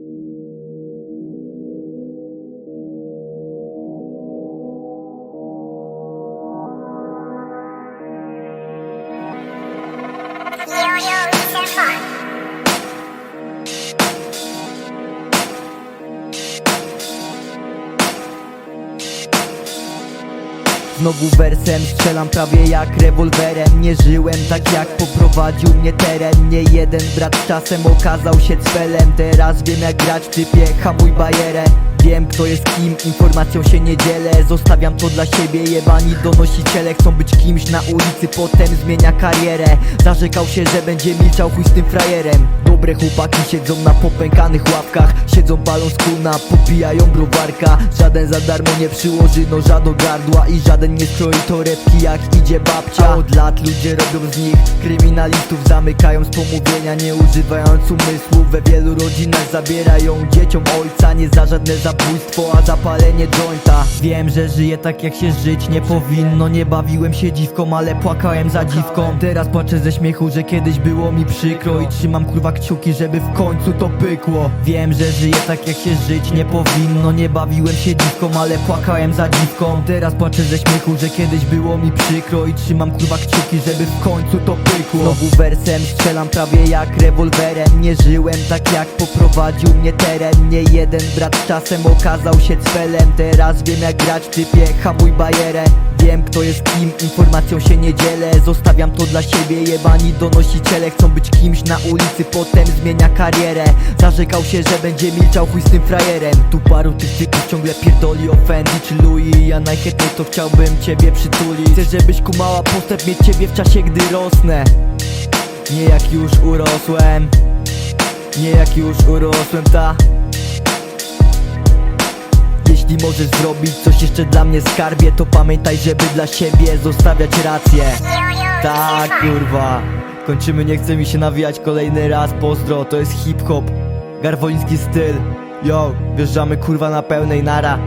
Yo, Znowu wersem strzelam prawie jak rewolwerem. Nie żyłem tak jak poprowadził mnie teren. Nie jeden brat czasem okazał się cwelem. Teraz wiem jak grać w typie hamuj bajerę Wiem kto jest kim, informacją się nie dzielę. Zostawiam to dla siebie, jebani donosiciele Chcą być kimś na ulicy, potem zmienia karierę. Zarzekał się, że będzie milczał chuj z tym frajerem Dobre chłopaki siedzą na popękanych ławkach Siedzą palą z kuna, popijają browarka. Żaden za darmo nie przyłoży noża do gardła I żaden nie skroi torebki jak idzie babcia. A Od lat ludzie robią z nich kryminalistów Zamykają z pomówienia, nie używając umysłu. We wielu rodzinach zabierają dzieciom ojca Nie za żadne zabójstwo, a zapalenie jointa. Wiem, że żyję tak jak się żyć nie powinno. Nie bawiłem się dziwką, ale płakałem za dziwką. Teraz płaczę ze śmiechu, że kiedyś było mi przykro I trzymam kurwa kciuki, żeby w końcu to pykło. Wiem, że żyję tak jak się żyć nie powinno. Nie bawiłem się dziwką, ale płakałem za dziwką. Teraz płaczę ze śmiechu, że kiedyś było mi przykro. I trzymam kurwa kciuki, żeby w końcu to pykło. Znowu wersem strzelam prawie jak rewolwerem. Nie żyłem tak jak poprowadził mnie teren. Nie jeden brat czasem okazał się cwelem Teraz wiem jak grać typie hamuj bajerę Wiem kto jest kim, informacją się nie dzielę Zostawiam to dla siebie, jebani donosiciele Chcą być kimś na ulicy, potem zmienia karierę. Zarzekał się, że będzie milczał chuj z tym frajerem. Tu paru tych typów ciągle pierdoli o Fendi czy Louis Ja najchętniej to chciałbym ciebie przytulić. Chcę żebyś kumała postęp, mieć ciebie w czasie gdy rosnę? Nie jak już urosłem. Nie jak już urosłem, ta jeśli możesz zrobić coś jeszcze dla mnie skarbie To pamiętaj, żeby dla siebie zostawiać rację. Tak, kurwa. Kończymy, nie chce mi się nawijać kolejny raz Pozdro, to jest hip-hop. Garwoliński styl. Yo, wjeżdżamy kurwa na pełnej nara